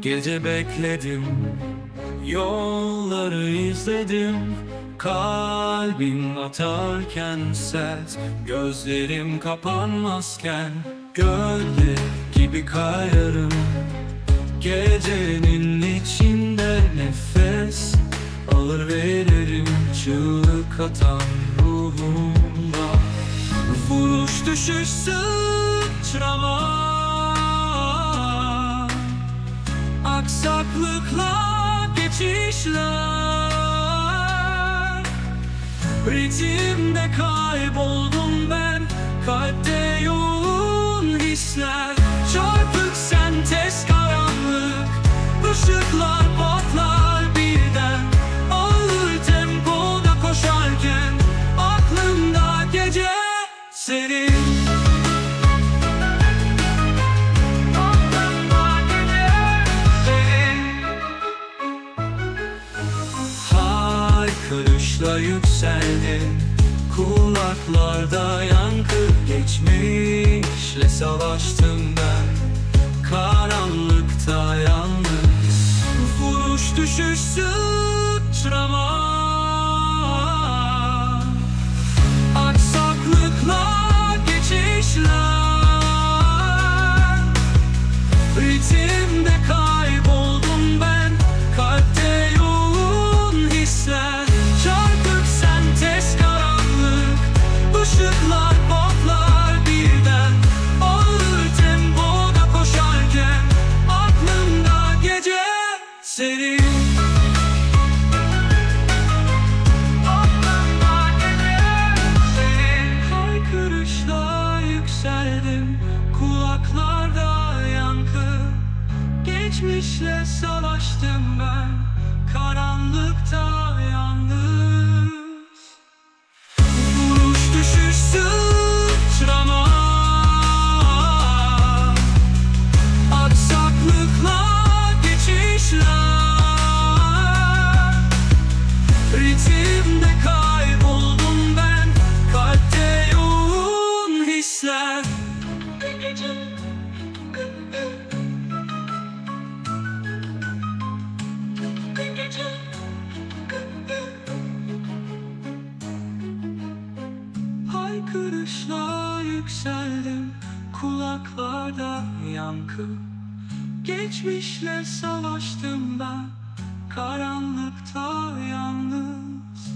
Gece bekledim Yolları izledim. Kalbim atarken ses Gözlerim kapanmazken Gölge gibi kayarım. Gecenin içinde nefes Alır veririm çığlık atan ruhumda Vuruş düşüş sıçrama Aksaklıkla geçişler. Ritimde kayboldum ben Kalpte yoğun hisler. Çarpık sentez karanlık Işıklar patlar birden. Ağır tempoda koşarken Aklımda gece senin Haykırışla yükseldin Kulaklarda yankı geçmişle savaştım ben. Karanlıkta yalnız. Vuruş düşüş sıçrama senin Aklımda gece senin Haykırışla yükseldim Kulaklarda yankı. Geçmişle savaştım ben Karanlıkta Bakışla yükseldim kulaklarda yankı. Geçmişle savaştım ben karanlıkta yalnız.